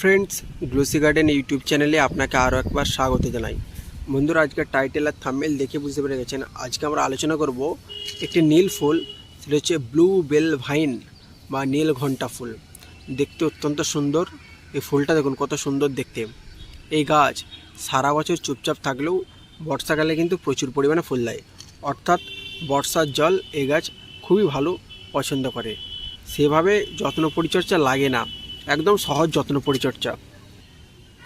Friends, glossy garden YouTube চ্যানেলে আপনাকে আরও একবার স্বাগত জানাই। বন্ধুরা, আজকের টাইটেল আর থাম্বেল দেখে বুঝতে পেরে গেছেন। আজকে আমরা আলোচনা করব একটি নীল ফুল, সেটা হচ্ছে ব্লু বেল ভাইন বা নীল ঘণ্টা ফুল। দেখতে অত্যন্ত সুন্দর। এই ফুলটা দেখুন, কত সুন্দর দেখতে। এই গাছ সারা বছর চুপচাপ থাকলেও বর্ষাকালে কিন্তু প্রচুর পরিমাণে ফুল দেয়। অর্থাৎ বর্ষার জল এই গাছ খুবই ভালো পছন্দ করে। সেভাবে যত্ন পরিচর্যা লাগে না। একদম সহজ যত্ন পরিচর্যা।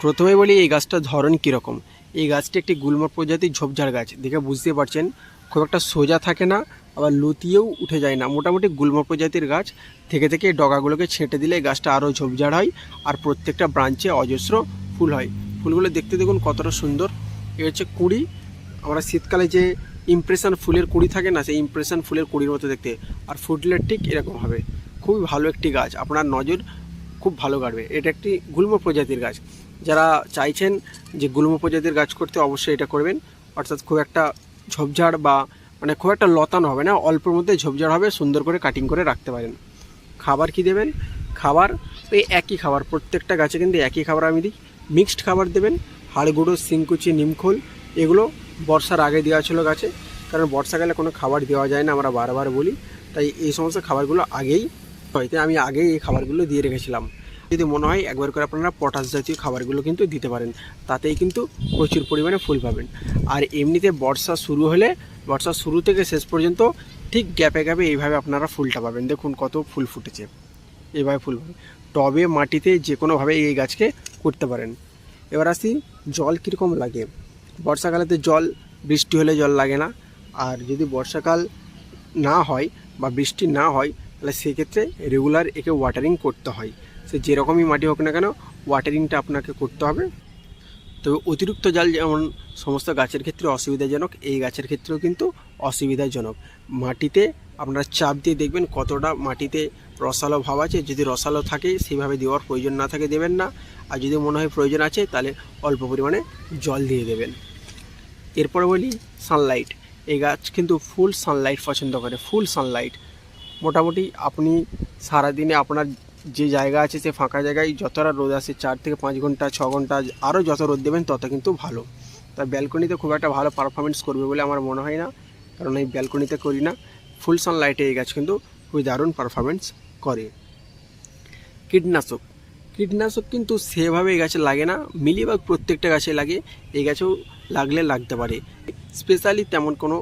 প্রথমে বলি, এই গাছটার ধরন কীরকম? এই গাছটি একটি গুল্ম প্রজাতির ঝোপঝাড় গাছ। দেখে বুঝতে পারছেন, খুব একটা সোজা থাকে না, আবার লুতিয়েও উঠে যায় না। মোটামুটি গুল্ম প্রজাতির গাছ। থেকে থেকে ডগাগুলোকে ছেঁটে দিলে গাছটা আরও ঝোপঝাড় হয় আর প্রত্যেকটা ব্রাঞ্চে অজস্র ফুল হয়। ফুলগুলো দেখতে দেখুন কতটা সুন্দর। এ হচ্ছে কুড়ি। আমরা শীতকালে যে ইমপ্রেশন ফুলের কুড়ি থাকে না, সেই ইমপ্রেশন ফুলের কুড়ির মতো দেখতে। আর ফুটলে ঠিক এরকম হবে। খুবই ভালো একটি গাছ। আপনার নজর খুব ভালো কাটবে। এটা একটি গুল্ম প্রজাতির গাছ। যারা চাইছেন যে গুল্ম প্রজাতির গাছ করতে অবশ্যই এটা করবেন। অর্থাৎ খুব একটা ঝোপঝাড় বা মানে খুব একটা লতানো হবে না, অল্পের মধ্যে ঝোপঝাড় হবে, সুন্দর করে কাটিং করে রাখতে পারেন। খাবার কি দেবেন? খাবার, এই একই খাবার, প্রত্যেকটা গাছে কিন্তু একই খাবার আমি দিই। মিক্সড খাবার দেবেন, হাড় গুঁড়ো সিংকুচি নিমখোল এগুলো বর্ষার আগে দেওয়া ছিল গাছে। কারণ বর্ষাকালে কোনো খাবার দেওয়া যায় না, আমরা বারবার বলি। তাই এই সমস্ত খাবারগুলো আগেই হয়তো আমি আগেই এই খাবারগুলো দিয়ে রেখেছিলাম। যদি মনে হয় একবার করে আপনারা পটাশ জাতীয় খাবারগুলো কিন্তু দিতে পারেন। তাতেই কিন্তু প্রচুর পরিমাণে ফুল পাবেন। আর এমনিতে বর্ষা শুরু হলে, বর্ষা শুরু থেকে শেষ পর্যন্ত ঠিক গ্যাপে গ্যাপে এইভাবে আপনারা ফুলটা পাবেন। দেখুন কত ফুল ফুটেছে। এইভাবে ফুল পাবেন। টবে, মাটিতে যে কোনোভাবে এই গাছকে করতে পারেন। এবার আসি, জল কীরকম লাগে? বর্ষাকালেতে জল, বৃষ্টি হলে জল লাগে না। আর যদি বর্ষাকাল না হয় বা বৃষ্টি না হয় তাহলে সেক্ষেত্রে রেগুলার একে ওয়াটারিং করতে হয়। সে যেরকমই মাটি হোক না কেন ওয়াটারিংটা আপনাকে করতে হবে। তবে অতিরিক্ত জল যেমন সমস্ত গাছের ক্ষেত্রে অসুবিধাজনক, এই গাছের ক্ষেত্রেও কিন্তু অসুবিধাজনক। মাটিতে আপনারা চাপ দিয়ে দেখবেন কতটা মাটিতে রসালো ভাব আছে। যদি রসালো থাকে সেইভাবে দেওয়ার প্রয়োজন না থাকে দেবেন না। আর যদি মনে হয় প্রয়োজন আছে, তাহলে অল্প পরিমাণে জল দিয়ে দেবেন। এরপরে বলি সানলাইট এই গাছ কিন্তু ফুল সানলাইট পছন্দ করে ফুল সানলাইট মোটামুটি আপনি সারাদিনে আপনার যে জায়গা আছে, সে ফাঁকা জায়গায় যতটা রোদ আসে, চার থেকে পাঁচ ঘণ্টা, ছ ঘণ্টা আরও যত রোদ দেবেন তত কিন্তু ভালো। তা ব্যালকনিতে খুব একটা ভালো পারফরমেন্স করবে বলে আমার মনে হয় না। কারণ এই ব্যালকনিতে করি না। ফুল সানলাইটে এই গাছ কিন্তু খুবই দারুণ পারফরমেন্স করে। কীটনাশক। কীটনাশক কিন্তু সেভাবে এই গাছে লাগে না। মিলিবাগ প্রত্যেকটা গাছে লাগে। এই গাছেও লাগলে লাগতে পারে। স্পেশালি তেমন কোনো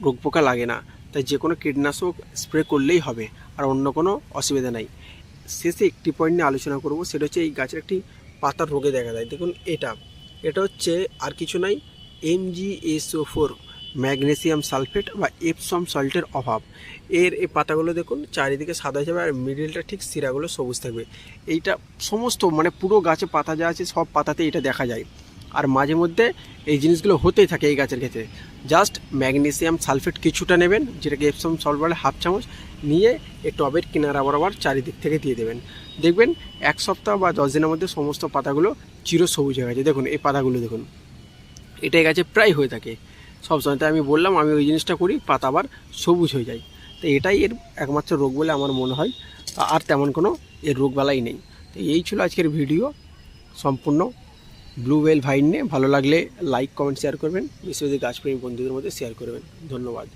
রোগ পোকা লাগে না। তাই যে কোনো কীটনাশক স্প্রে করলেই হবে, আর অন্য কোনো অসুবিধা নাই। শেষে একটি পয়েন্ট নিয়ে আলোচনা করব, সেটা হচ্ছে এই গাছের একটি পাতার রোগে দেখা যায়। দেখুন এটা এটা হচ্ছে আর কিছু নাই এমজিএসও ফোর ম্যাগনেসিয়াম সালফেট বা এপসম সল্টের অভাব। এর এই পাতাগুলো দেখুন চারিদিকে সাদা যাবে আর মিডিলটা ঠিক শিরাগুলো সবুজ থাকবে। এইটা সমস্ত মানে পুরো গাছে পাতা যা আছে সব পাতাতে এটা দেখা যায়। আর মাঝে মধ্যে এই জিনিসগুলো হতেই থাকে এই গাছের ক্ষেত্রে। জাস্ট ম্যাগনেসিয়াম সালফেট কিছুটা নেবেন, যেটাকে এপসম সল্ট বলে হাফ চামচ, নিয়ে এই টবের কিনারা বরাবর চারিদিক থেকে দিয়ে দেবেন। দেখবেন এক সপ্তাহ বা দশ দিনের মধ্যে সমস্ত পাতাগুলো চির সবুজ হয়ে গেছে। দেখুন, এই পাতাগুলো দেখুন। এটাই গাছে প্রায় হয়ে থাকে। সবসময় তাই আমি বললাম, আমি ওই জিনিসটা করি, পাতা আবার সবুজ হয়ে যায়। তো এটাই এর একমাত্র রোগ বলে আমার মনে হয়। আর তেমন কোনো এর রোগবালাই নেই। তো এই ছিল আজকের ভিডিও। সম্পূর্ণ ব্লু ওয়েল ভাইন নিয়ে ভালো লাগলে লাইক কমেন্ট শেয়ার করবেন। বিশেষ বেশি গাছপ্রেমী বন্ধুদের মধ্যে শেয়ার করবেন। ধন্যবাদ।